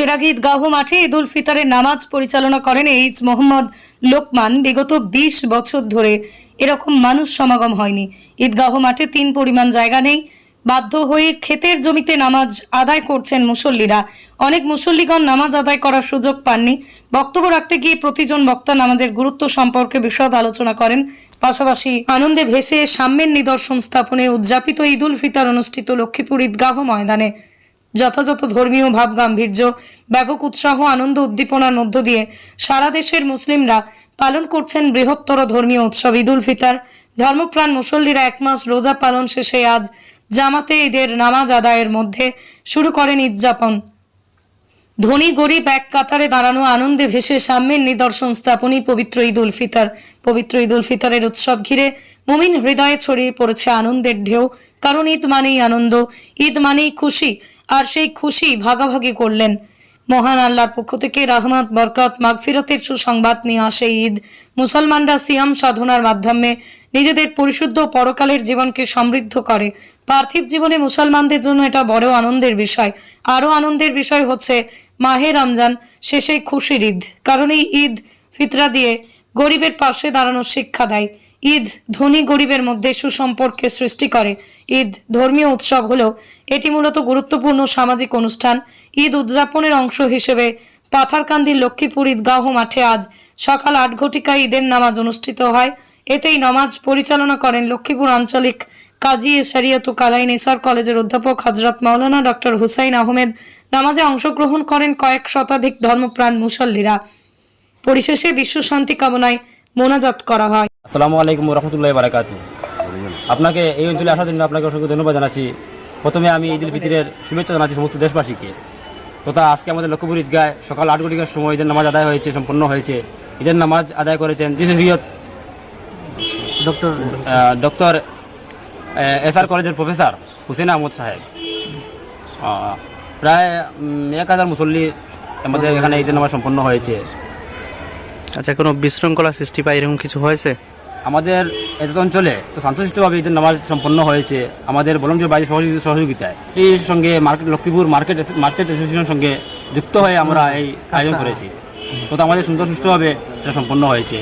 চেরাগি ঈদগাহ মাঠে ঈদ উল ফিতরের নামাজ পরিচালনা করেন এইচ মোহাম্মদ লোকমান। বিগত ২০ বছর ধরে এরকম মানুষ সমাগম হয়নি। ঈদগাহ মাঠে তিন পরিমাণ জায়গা নেই। বাধ্য হয়ে ক্ষেতের জমিতে নামাজ আদায় করছেন মুসল্লিরা। অনেক মুসল্লিগণ নামাজ আদায় করার সুযোগ পাননি। বক্তব্য রাখতে গিয়ে প্রতিজন বক্তা নামাজের গুরুত্ব সম্পর্কে বিশদ আলোচনা করেন। পাশাপাশি আনন্দে ভেসে সাম্যের নিদর্শন স্থাপনে উদযাপিত ঈদ উল ফিতর অনুষ্ঠিত লক্ষ্মীপুর ঈদগাহ ময়দানে। যথাযথ ধর্মীয় ভাব গাম্ভীর্য ব্যাপক উৎসাহ, আনন্দ উদ্দীপনার মধ্য দিয়ে সারা দেশের মুসলিমরা পালন করছেন বৃহত্তর ধর্মীয় উৎসব ঈদ উল ফিতর। ধর্মপ্রাণ মুসল্লিরা এক মাস রোজা পালন শেষে আজ জামাতে ঈদের নামাজ আদায়ের মধ্যে শুরু করেন ঈদযাপন ধনী গরিব এক কাতারে দাঁড়ানো আনন্দে ভেসে সাম্যের নিদর্শন স্থাপনই পবিত্র ঈদ উল ফিতর। পবিত্র ঈদ উল ফিতরের উৎসব ঘিরে মুমিন হৃদয়ে ছড়িয়ে পড়েছে আনন্দের ঢেউ। কারণ ঈদ মানেই আনন্দ, ঈদ মানেই খুশি। আর সেই খুশি ভাগাভাগি করলেন। মহান আল্লাহর পক্ষ থেকে রহমত, বরকত, মাগফিরতের সুসংবাদ নিয়ে আসে ঈদ। মুসলমানরা সিয়াম সাধনার মাধ্যমে নিজেদের পরিশুদ্ধ পরকালের জীবনকে সমৃদ্ধ করে। পার্থিব জীবনে মুসলমানদের জন্য এটা বড় আনন্দের বিষয়। আরও আনন্দের বিষয় হচ্ছে মাহে রমজান, শেষে খুশির ঈদ। কারণ এই ঈদ ফিতরা দিয়ে গরিবের পাশে দাঁড়ানোর শিক্ষা দেয়। ঈদ ধনী গরিবের মধ্যে সুসম্পর্কে সৃষ্টি করে। ঈদ ধর্মীয় উৎসব হলেও এটি মূলত গুরুত্বপূর্ণ সামাজিক অনুষ্ঠান। ঈদ উদযাপনের অংশ হিসেবে পাথারকান্দির লক্ষ্মীপুর ঈদগাহ মাঠে আজ সকাল আট ঘটিকায় ঈদের নামাজ অনুষ্ঠিত হয়। এতেই নামাজ পরিচালনা করেন লক্ষ্মীপুর আঞ্চলিক কাজী শরিয়ত কালাই নিসার কলেজের অধ্যাপক হজরত মাওলানা ডক্টর হুসাইন আহমেদ নামাজে অংশগ্রহণ করেন কয়েক শতাধিক ধর্মপ্রাণ মুসল্লিরা। পরিশেষে বিশ্ব শান্তি কামনায় মোনাজাত করা হয়। আসসালামু আলাইকুম রহমতুল্লাহ বারাকাতু আপনাকে এই অঞ্চলে আসার জন্য আপনাকে অসংখ্য ধন্যবাদ জানাচ্ছি। প্রথমে আমি ঈদ উল ফিতরের শুভেচ্ছা জানাচ্ছি সমস্ত দেশবাসীকে। তথা আজকে আমাদের লক্ষ্মীপুর ঈদগায় সকাল আট ঘটিকার সময় ঈদের নামাজ আদায় হয়েছে সম্পন্ন হয়েছে। ঈদের নামাজ আদায় করেছেন জিসিয়ত ডক্টর ডক্টর এস আর কলেজের প্রফেসর হুসেন আহমদ সাহেব। প্রায় এক হাজার মুসল্লি আমাদের এখানে ঈদের নামাজ সম্পন্ন হয়েছে। আচ্ছা কোনো বিশৃঙ্খলা সৃষ্টি বা এরকম কিছু হয়েছে? আমাদের এত অঞ্চলে তো শান্তশিষ্টভাবে ঈদের নামাজ সম্পন্ন হয়েছে। আমাদের বলমজোর বাড়ির সহযোগী সহযোগিতায়। এই সঙ্গে মার্কেট লক্ষ্মীপুর মার্কেট মার্কেট অ্যাসোসিয়েশনের সঙ্গে যুক্ত হয়ে আমরা এই আয়োজন করেছি। তো আমাদের সুন্দর সুষ্ঠুভাবে এটা সম্পন্ন হয়েছে।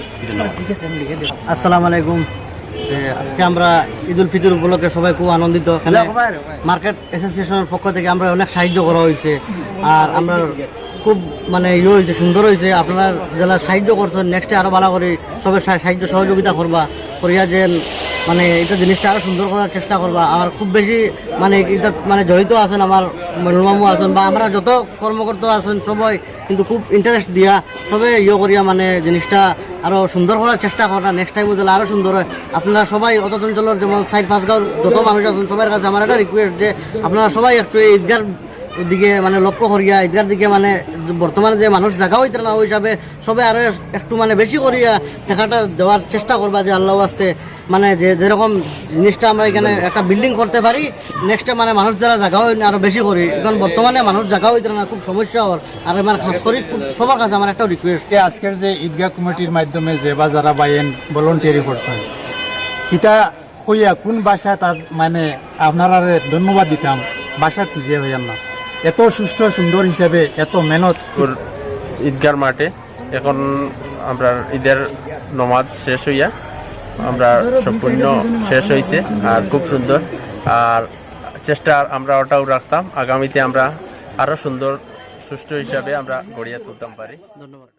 আসসালামু আলাইকুম। যে আজকে আমরা ঈদ উল ফিতর উপলক্ষে সবাই খুব আনন্দিত। এখানে মার্কেট অ্যাসোসিয়েশনের পক্ষ থেকে আমরা অনেক সাহায্য করা হয়েছে। আর আমরা খুব মানে ইয়ে হয়েছে সুন্দর হয়েছে। আপনারা যারা সাহায্য করছেন নেক্সটে আরও ভালো করে সবাই সাহায্য সহযোগিতা করবা। করিয়া যে মানে এটা জিনিসটা আরও সুন্দর করার চেষ্টা করবা। আমার খুব বেশি মানে এটা মানে জড়িত আছেন আমার মামু আছেন বা আমরা যত কর্মকর্তা আছেন সবাই কিন্তু খুব ইন্টারেস্ট দিয়া সবে ইয়ে করিয়া মানে জিনিসটা আরও সুন্দর করার চেষ্টা করা নেক্সট টাইম বুঝলে আরও সুন্দর হয়, আপনারা সবাই অত অঞ্চলের যেমন সাইড পাঁচ গাঁও যত মানুষ আছেন, সবার কাছে আমার একটা রিকোয়েস্ট যে আপনারা সবাই একটু ঈদগার দিকে মানে লক্ষ্য করিয়া, ঈদগার দিকে মানে বর্তমানে যে মানুষ জায়গা হইতে না, ওই হিসাবে সবাই আরও একটু মানে বেশি করিয়া টাকাটা দেওয়ার চেষ্টা করবা যে আল্লাহ আসতে মানে যে যেরকম জিনিসটা আমরা এখানে একটা বিল্ডিং করতে পারি নেক্সটে মানে মানুষ যারা জায়গা হয় আরও বেশি করি। এখন বর্তমানে মানুষ জায়গা হইতে না, খুব সমস্যা হওয়ার। আর আমার খাস করি সবার কাছে আমার একটা রিকোয়েস্ট আজকে আজকের যে ঈদগাহ কমিটির মাধ্যমে যে বা যারা বাইন ভলেন্টিয়ারি করছেন কিতা হইয়া কোন ভাষা তার মানে আপনারা ধন্যবাদ দিতাম? বাসা খুঁজে হইয়ার না। এত সুস্থ সুন্দর হিসাবে এত মেহনত ঈদগার মাঠে। এখন আমরা ঈদের নমাজ শেষ হইয়া আমরা সম্পূর্ণ শেষ হয়েছে আর খুব সুন্দর। আর চেষ্টা আমরা ওটাও রাখতাম। আগামীতে আমরা আরও সুন্দর সুষ্ঠু হিসাবে আমরা গড়িয়া তুলতাম পারি। ধন্যবাদ।